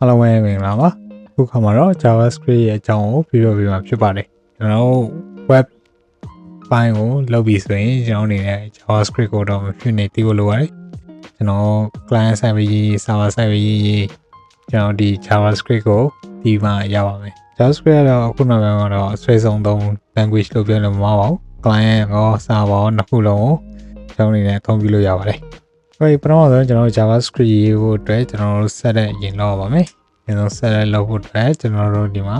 အားလုံးပဲမင်္ဂလာပါအခုခါမှာတော့ JavaScript ရဲ့အကြောင်းကိုပြောပြပေးမှာဖြစ်ပါတယ်ကျွန်တော်တို့ web ပိုင်းကိုလုပ်ပြီးဆိုရင်ကျွန်တော်အနေနဲ့ JavaScript ကိုတော့မဖြစ်နေသေးဘူးလို့ရတယ်ကျွန်တော် client side ပဲရေးရေး server side ပဲရေးရေးကျွန်တော်ဒီ JavaScript ကိုဒီမှာရပါမယ် JavaScript ကတော့အခုနောက်ပိုင်းမှာတော့အဆွဲဆုံးသုံး language လို့ပြောလို့မမှားပါဘူး client ရော server ရောနှစ်ခုလုံးကိုကျွန်တော်အနေနဲ့အသုံးပြုလို့ရပါတယ် ဟိုပထမဆုံးကျွန်တော်တို့ JavaScript ရေးဖို့အတွက်ကျွန်တော်တို့ set တဲ့ရင်လောက်ပါမယ်။ကျွန်တော် set တဲ့လောက်ဖို့အတွက်ကျွန်တော်တို့ဒီမှာ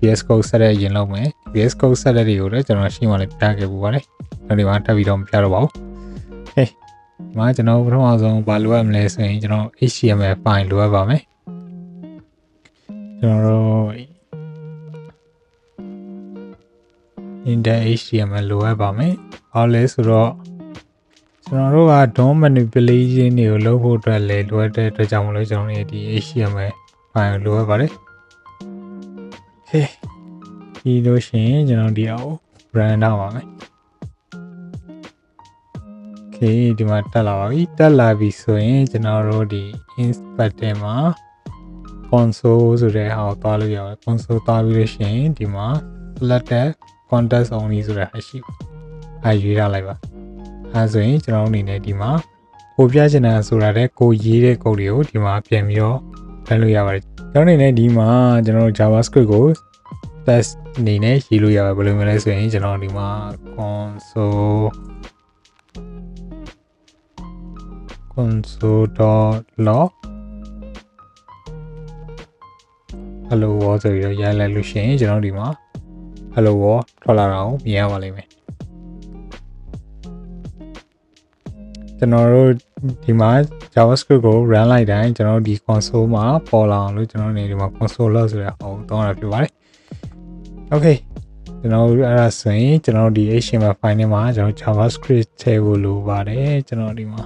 VS Code set တဲ့ရင်လောက်မယ်။ VS Code set တဲ့တွေကိုလည်းကျွန်တော်ရှင်းမှလည်းပြခဲ့ပူပါတယ်။ကျွန်တော်ဒီမှာထပ်ပြီးတော့မပြတော့ပါဘူး။ဟေးဒီမှာကျွန်တော်ပထမဆုံးဘာလိုအပ်မလဲဆိုရင်ကျွန်တော် HTML file လိုအပ်ပါမယ်။ကျွန်တော်တို့ index HTML လိုအပ်ပါမယ်။ဘာလဲဆိုတော့ ကျွန်တော်တို့က DOM manipulation တွေကိုလုပ်ဖို့အတွက်လည်းလိုအပ်တဲ့အတွက်ကြောင့်မလို့ကျွန်တော်တို့ဒီ HTML file လိုအပ်ပါတယ်။ Okay ဒီလို့ရှိရင်ကျွန်တော်ဒီအောင် brand တော့ပါမယ်။ Okay ဒီမှာတက်လာပါပြီ။တက်လာပြီဆိုရင်ကျွန်တော်တို့ဒီ inspector မှာ console ဆိုတဲ့ဟာကိုသွားလို့ရပါတယ် console သွားပြီးလို့ရှိရင်ဒီမှာ selected context only ဆိုတဲ့ဟာရှိပါအဲရွေးထားလိုက်ပါ အဲဆိုရင်ကျွန်တော်အနေနဲ့ဒီမှာကိုပြချင်တာဆိုတာတဲ့ကိုရေးတဲ့ကုတ်တွေကိုဒီမှာပြန်ပြီးတော့ဖန်လို့ရပါတယ်ကျွန်တော်အနေနဲ့ဒီမှာကျွန်တော်တို့ JavaScript ကို test အနေနဲ့ရေးလို့ရပါတယ်ဘယ်လိုမျိုးလဲဆိုရင်ကျွန်တော်ဒီမှာ console console.log hello world ဆိုပြီးတော့ရိုက်လိုက်လို့ရှိရင်ကျွန်တော်ဒီမှာ hello world ထွက်လာတာကိုမြင်ရပါလိမ့်မယ် ကျွန်တော်တို့ဒီမှာ JavaScript ကို run လိုက်တိုင်းကျွန်တော်တို့ဒီ console မှာပေါ်လာအောင်လို့ကျွန်တော်နေဒီမှာ console log ဆိုတဲ့အော်တောင်းတာဖြစ်ပါတယ် okay ကျွန်တော်တို့အဲ့ဒါဆိုရင်ကျွန်တော်တို့ဒီ HTML file ထဲမှာကျွန်တော် JavaScript ထည့်ဖို့လိုပါတယ်ကျွန်တော်ဒီမှာ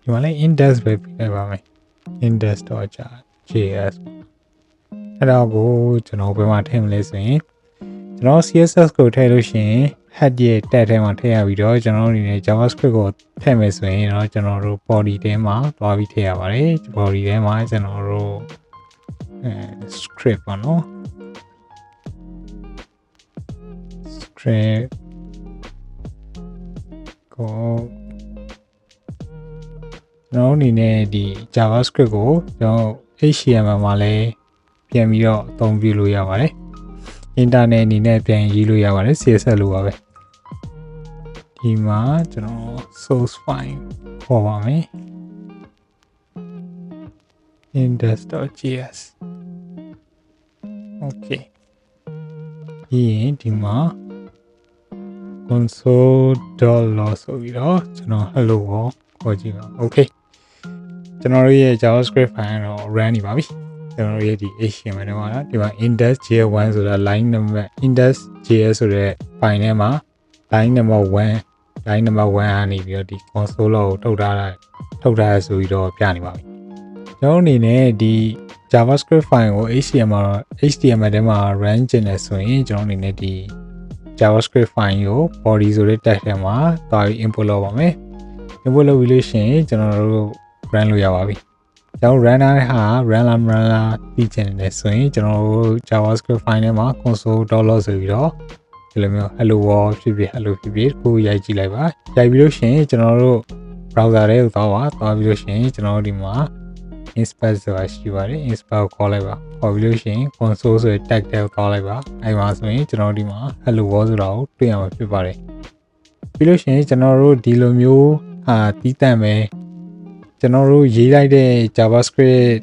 ဒီမှာလည်း index ပဲပြလိုက်ပါမယ် index.js အဲ့ဒါကိုကျွန်တော်ဘယ်မှာထည့်မလဲဆိုရင်ကျွန်တော် CSS ကိုထည့်လို့ရှိရင် head ရဲ့ tag ထဲမှာထည့်ရပြီးတော့ကျွန်တော်အနေနဲ့ JavaScript ကိုထည့်မယ်ဆိုရင်တော့ကျွန်တော်တို့ body ထဲမှာသွားပြီးထည့်ရပါတယ် body ထဲမှာကျွန်တော်တို့အဲ script ပေါ့နော် script ကိုကျွန်တော်အနေနဲ့ဒီ JavaScript ကိုကျွန်တော် HTML မှာလည်းပြန်ပြီးတော့အသုံးပြုလို့ရပါတယ်။ internet အနေနဲ့ပြန်ရေးလို့ရပါတယ် CSS လိုပါပဲ။ ဒီမှာကျွန်တော် source file ခေါ်ပါမယ်။ index.js okay ဒီရင်ဒီမှာ console.log ဆိုပြီးတော့ကျွန်တော် hello ကိုခေါ်ကြည့်ပါ okay ကျွန်တော်တို့ရဲ့ JavaScript file တော့ run နေပါပြီကျွန်တော်တို့ရဲ့ဒီ HTML ထဲမှာဒီမှာ index.js1 ဆိုတာ line number index.js ဆိုတဲ့ file ထဲမှာ line number 1 line number 1ကနေပြီးတော့ဒီ console ကိုထုတ်ထားတာထုတ်ထားရဆိုပြီးတော့ပြနေပါပြီကျွန်တော်အနေနဲ့ဒီ JavaScript file ကို HTML HTML ထဲမှာ run ကျင်တယ်ဆိုရင်ကျွန်တော်အနေနဲ့ဒီ JavaScript file ကို body ဆိုတဲ့ tag ထဲမှာတာပြီး import လုပ်ပါမယ် import လုပ်ပြီးလို့ရှိရင်ကျွန်တော်တို့ run လုပ်ရပါပြီကျွန်တော် run တဲ့ဟာ run လာ run လာပြီးကျင်တယ်ဆိုရင်ကျွန်တော်တို့ JavaScript file ထဲမှာ console.log ဆိုပြီးတော့ ဒီလိုမျိုး hello world ဖြစ်ဖြစ် hello ဖြစ်ဖြစ်ကိုရိုက်ကြည့်လိုက်ပါရိုက်ပြီးလို့ရှိရင်ကျွန်တော်တို့ browser ထဲကိုသွားပါသွားပြီးလို့ရှိရင်ကျွန်တော်တို့ဒီမှာ inspect ဆိုတာရှိပါတယ် inspect ကိုခေါ်လိုက်ပါခေါ်ပြီးလို့ရှိရင် console ဆိုတဲ့ tag ထဲကိုခေါ်လိုက်ပါအဲမှာဆိုရင်ကျွန်တော်ဒီမှာ hello world ဆိုတာကိုတွေ့ရမှာဖြစ်ပါတယ်ပြီးလို့ရှိရင်ကျွန်တော်တို့ဒီလိုမျိုးဟာတီးတန့်ပဲကျွန်တော်တို့ရေးလိုက်တဲ့ JavaScript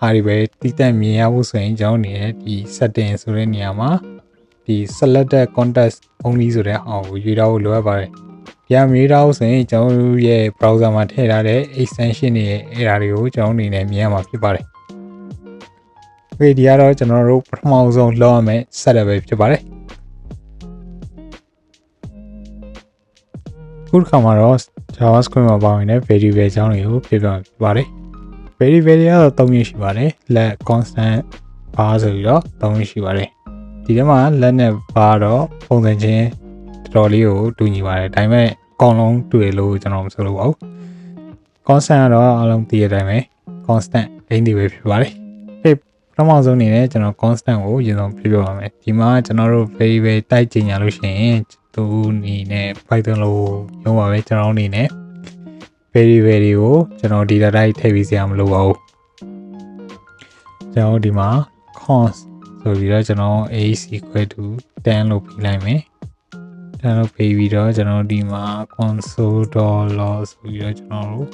ဟာတွေပဲတီးတန့်မြင်ရဖို့ဆိုရင်ကျွန်တော်နေတဲ့ဒီ setting ဆိုတဲ့နေရာမှာ ဒီ selected context only ဆိုတဲ့အောက်ကိုရွေးထားဖို့လိုအပ်ပါတယ်။ပြန်မြေးထားဖို့ဆိုရင်ကျွန်တော်တို့ရဲ့ browser မှာထည့်ထားတဲ့ extension တွေရဲ့အဲ့ဒါတွေကိုကျွန်တော်အနေနဲ့မြင်ရမှာဖြစ်ပါတယ်။ Okay ဒီကတော့ကျွန်တော်တို့ပထမဆုံးလောက်ရမယ့် setup ပဲဖြစ်ပါတယ်။ခုတစ်ခါမှာတော့ JavaScript မှာပါဝင်တဲ့ variable အကြောင်းတွေကိုပြပြပါတယ်။ variable တွေကတော့၃မျိုးရှိပါတယ်။ let constant bar ဆိုပြီးတော့၃မျိုးရှိပါတယ်။ ဒီထဲမှာ let နဲ့ bar တော့ပုံစံချင်းတော်တော်လေးကိုတူညီပါတယ်ဒါပေမဲ့အကောင်လုံးတွေ့လို့ကျွန်တော်မဆိုလို့ပါဘူး constant ကတော့အလုံးသိတဲ့အတိုင်းပဲ constant ဂိမ်းတွေပဲဖြစ်ပါတယ်။ဒီပထမဆုံးအနေနဲ့ကျွန်တော် constant ကိုရင်ဆုံးပြပြပါမယ်။ဒီမှာကျွန်တော်တို့ variable တိုက်ကြညာလို့ရှိရင်သူအနေနဲ့ Python လို့ရုံးပါပဲကျွန်တော်အနေနဲ့ variable တွေကိုကျွန်တော် data type ထည့်ပြီးစရာမလိုပါဘူး။ကျွန်တော်ဒီမှာ const ဆိုပြီးတော့ကျွန်တော် a equal to 10လို့ပြလိုက်မယ်။10လို့ပြပြီးတော့ကျွန်တော်ဒီမှာ console.log ဆိုပြီးတော့ကျွန်တော်တို့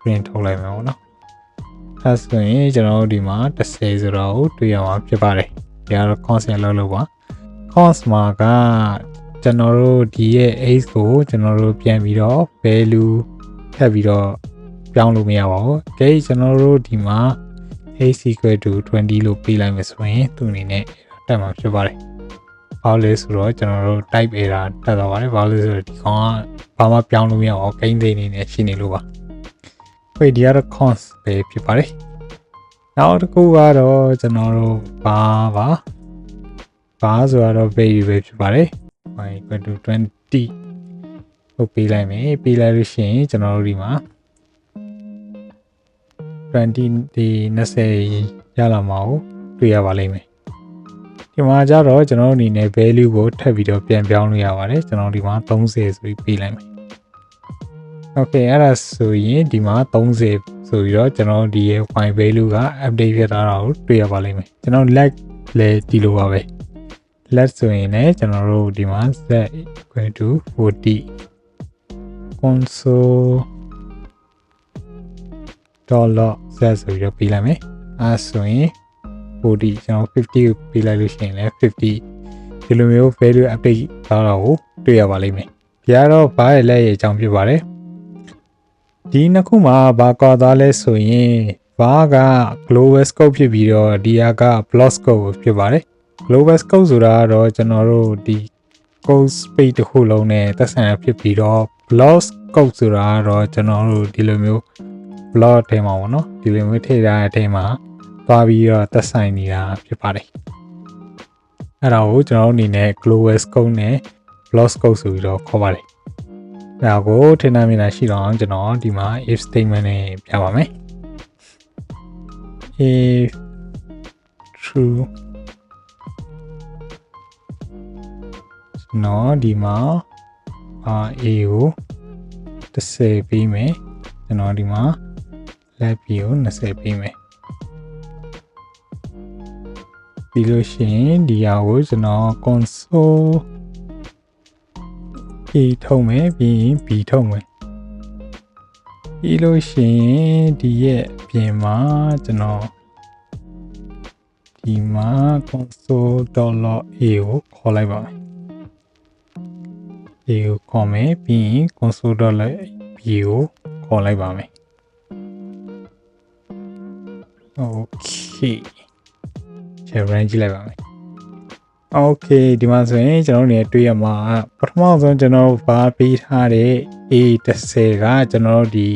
print ထုတ်လိုက်မယ်ပေါ့နော်။အဲဆိုရင်ကျွန်တော်တို့ဒီမှာ30ဆိုတော့တွေ့ရမှာဖြစ်ပါတယ်။ဒီကတော့ constant လောက်လို့ပါ။ const မှာကကျွန်တော်တို့ဒီရဲ့ age ကိုကျွန်တော်တို့ပြန်ပြီးတော့ value ထပ်ပြီးတော့ပြောင်းလို့မရပါဘူး။ gauge ကျွန်တော်တို့ဒီမှာ age equal to 20လို့ပေးလိုက်မယ်ဆိုရင်သူ့အနေနဲ့တက်မှာဖြစ်ပါတယ်။ဘာလို့လဲဆိုတော့ကျွန်တော်တို့ type error တက်သွားပါတယ်။ဘာလို့လဲဆိုတော့ဒီကောင်ကဘာမှပြောင်းလို့မရအောင် gain တွေအနေနဲ့ရှိနေလို့ပါ။ခွေဒီကတော့ cons ပဲဖြစ်ပါတယ်။နောက်တစ်ခုကတော့ကျွန်တော်တို့ဘာပါဘာဆိုတော့ value ပဲဖြစ်ပါတယ်။ y equal to 20ဟုတ်ပေးလိုက်မယ်ပေးလိုက်လို့ရှိရင်ကျွန်တော်တို့ဒီမှာ 20ဒီ20ရလာမှာကိုတွေ့ရပါလိမ့်မယ်ဒီမှာကြတော့ကျွန်တော်တို့အနေနဲ့ value ကိုထပ်ပြီးတော့ပြန်ပြောင်းလို့ရပါတယ်ကျွန်တော်ဒီမှာ30ဆိုပြီးပေးလိုက်မယ် Okay အဲ့ဒါဆိုရင်ဒီမှာ30ဆိုပြီးတော့ကျွန်တော်ဒီရဲ့ y value က update ဖြစ်လာတာကိုတွေ့ရပါလိမ့်မယ်ကျွန်တော် lag လည်းဒီလိုပါပဲ let ဆိုရင်လည်းကျွန်တော်တို့ဒီမှာ z equal to 40 console dollar z ဆိုပြီးတော့ပေးလိုက်မယ်အဲဆိုရင်40ကျွန်တော်50ကိုပေးလိုက်လို့ရှိရင်လည်း50ဒီလိုမျိုး value update လာတာကိုတွေ့ရပါလိမ့်မယ်ဒီကတော့ဘာရဲ့လက်ရဲ့အကြောင်းဖြစ်ပါတယ်ဒီနှစ်ခုမှာဘာကွာသားလဲဆိုရင်ဘာက global scope ဖြစ်ပြီးတော့ဒီဟာက block scope ဖြစ်ပါတယ် global scope ဆိုတာကတော့ကျွန်တော်တို့ဒီ code space တစ်ခုလုံးနဲ့သက်ဆိုင်ရာဖြစ်ပြီးတော့ block scope ဆိုတာကတော့ကျွန်တော်တို့ဒီလိုမျိုး block ထဲမှာပေါ့နော်ဒီလိုမျိုးထည့်ထားတဲ့အထဲမှာသွားပြီးတော့သက်ဆိုင်နေတာဖြစ်ပါတယ်အဲ့ဒါကိုကျွန်တော်တို့အနေနဲ့ global scope နဲ့ block scope ဆိုပြီးတော့ခေါ်ပါတယ်ဒါကိုထင်နာမြင်တာရှိတော့ကျွန်တော်ဒီမှာ if statement နဲ့ပြပါမယ် if true နော်ဒီမှာအာ A ကို30ပေးမယ်ကျွန်တော်ဒီမှာ left B ကို20ပေးမယ်ပြီးလို့ရှိရင်ဒီဟာကိုကျွန်တော် console A ထုတ်မယ်ပြီးရင် B ထုတ်မယ်ပြီးလို့ရှိရင်ဒီရဲ့အပြင်မှာကျွန်တော်ဒီမှာ console.a ကိုခေါ်လိုက်ပါမယ် A ကိုခေါ်မယ်ပြီးရင် console.b ကိုခေါ်လိုက်ပါမယ် Okay ချေ run ကြည့်လိုက်ပါမယ် Okay ဒီမှာဆိုရင်ကျွန်တော်တို့နေတွေ့ရမှာပထမဆုံးကျွန်တော်တို့ဘာပေးထားတဲ့ A30 ကကျွန်တော်တို့ဒီ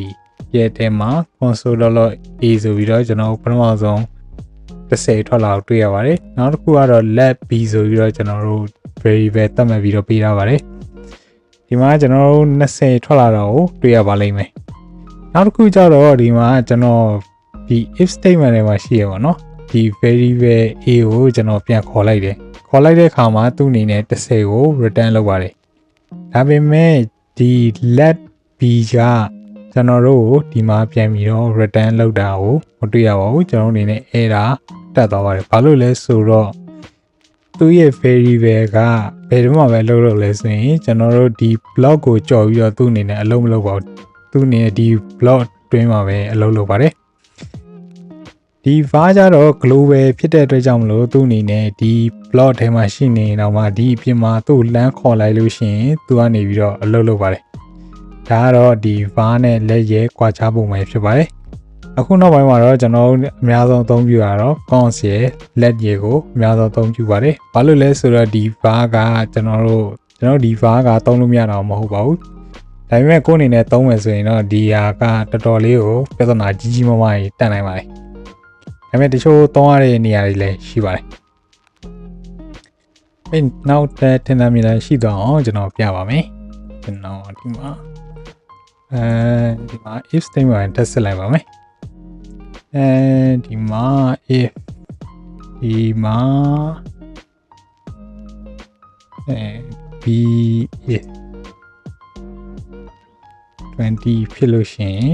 ရဲ့အဲမှာ console.a ဆိုပြီးတော့ကျွန်တော်ပထမဆုံး30ထွက်လာကိုတွေ့ရပါတယ်နောက်တစ်ခုကတော့ let b ဆိုပြီးတော့ကျွန်တော်တို့ variable သတ်မှတ်ပြီးတော့ပေးထားပါတယ်ဒီမှာကျွန်တော်တို့20ထွက်လာတာကိုတွေ့ရပါလိမ့်မယ်နောက်တစ်ခုကျတော့ဒီမှာကျွန်တော် ဒီ if statement တွေမှာရှိရပါတော့ဒီ variable a ကိုကျွန်တော်ပြန်ခေါ်လိုက်တယ်ခေါ်လိုက်တဲ့အခါမှာသူ့အနေနဲ့30ကို return လုပ်ပါတယ်ဒါပေမဲ့ဒီ let b ကကျွန်တော်တို့ကိုဒီမှာပြန်ပြီးတော့ return လုပ်တာကိုမတွေ့ရပါဘူးကျွန်တော်အနေနဲ့ error တက်သွားပါတယ်ဘာလို့လဲဆိုတော့သူ့ရဲ့ variable ကဘယ်တော့မှပဲလုပ်လို့လဲဆိုရင်ကျွန်တော်တို့ဒီ block ကိုကြော်ပြီးတော့သူ့အနေနဲ့အလုံးမလုပ်ပါဘူးသူ့အနေနဲ့ဒီ block တွင်းမှာပဲအလုံးလုပ်ပါတယ် ဒီ var ကြတော့ global ဖြစ်တဲ့အတွက်ကြောင့်မလို့သူ့အနေနဲ့ဒီ block ထဲမှာရှိနေတော့မှဒီအပြင်မှာသူ့လမ်းခေါ်လိုက်လို့ရှိရင်သူကနေပြီးတော့အလုပ်လုပ်ပါတယ်ဒါကတော့ဒီ var နဲ့လက်ရဲကွာခြားပုံပဲဖြစ်ပါတယ်အခုနောက်ပိုင်းမှာတော့ကျွန်တော်အများဆုံးအသုံးပြုရတော့ cons ရယ် let ရယ်ကိုအများဆုံးအသုံးပြုပါတယ်ဘာလို့လဲဆိုတော့ဒီ var ကကျွန်တော်တို့ကျွန်တော်ဒီ var ကသုံးလို့မရတော့မဟုတ်ပါဘူးဒါပေမဲ့ကိုယ်အနေနဲ့သုံးမယ်ဆိုရင်တော့ဒီဟာကတော်တော်လေးကိုပြဿနာကြီးကြီးမားမားကြီးတန်နိုင်ပါတယ် ဒါပေမဲ့တချို့သုံးရတဲ့နေရာတွေလည်းရှိပါတယ်အဲနောက်တဲ့ထင်သာမြင်သာရှိတော့အောင်ကျွန်တော်ပြပါမယ်ကျွန်တော်ဒီမှာအဲဒီမှာ if statement တက်ဆက်လိုက်ပါမယ်အဲဒီမှာ if ဒီမှာအဲ b if 20ဖြစ်လို့ရှိရင်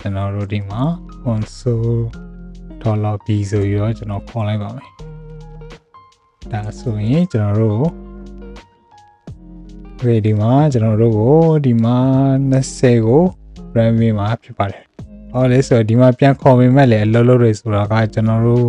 ကျွန်တော်တို့ဒီမှာ console dollar b ဆိုပြီးတော့ကျွန်တော်ခေါ်လိုက်ပါမယ်ဒါဆိုရင်ကျွန်တော်တို့ကိုဒီမှာကျွန်တော်တို့ကိုဒီမှာ20ကို run ပေးမှာဖြစ်ပါတယ်။ဟောလေဆိုတော့ဒီမှာပြန်ခေါ်ပေမဲ့လည်းအလုပ်လုပ်ရဆိုတော့ကကျွန်တော်တို့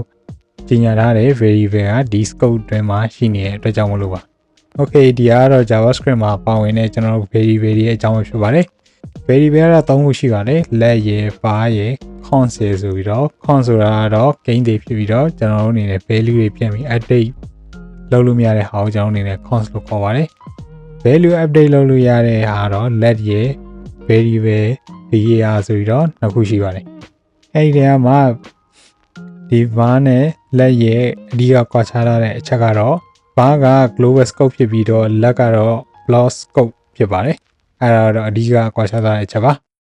ကြီးညာထားတဲ့ variable ကဒီ scope တွင်မှာရှိနေတဲ့အတွက်ကြောင့်မလို့ပါ။ Okay ဒီကတော့ JavaScript မှာပါဝင်တဲ့ကျွန်တော်တို့ variable ရဲ့အကြောင်းပဲဖြစ်ပါတယ်။ variable ကတော့၃ခုရှိပါတယ်။ let ရယ် var ရယ် const ရယ်ဆိုပြီးတော့ const ဆိုတာကတော့ gain တွေဖြစ်ပြီးတော့ကျွန်တော်တို့အနေနဲ့ value တွေပြန်ပြီး update လုပ်လို့မရတဲ့ဟာကိုကျွန်တော်တို့အနေနဲ့ const လို့ခေါ်ပါတယ်။ value update လုပ်လို့ရတဲ့ဟာတော့ let ရယ် variable ဒီရဆိုပြီးတော့နှစ်ခုရှိပါတယ်အဲ့ဒီထဲမှာဒီ var နဲ့လက်ရဲ့အဓိကကွာခြားထားတဲ့အချက်ကတော့ var က global scope ဖြစ်ပြီးတော့လက်ကတော့ block scope ဖြစ်ပါတယ် အဲ့ဒါတော့အဓိ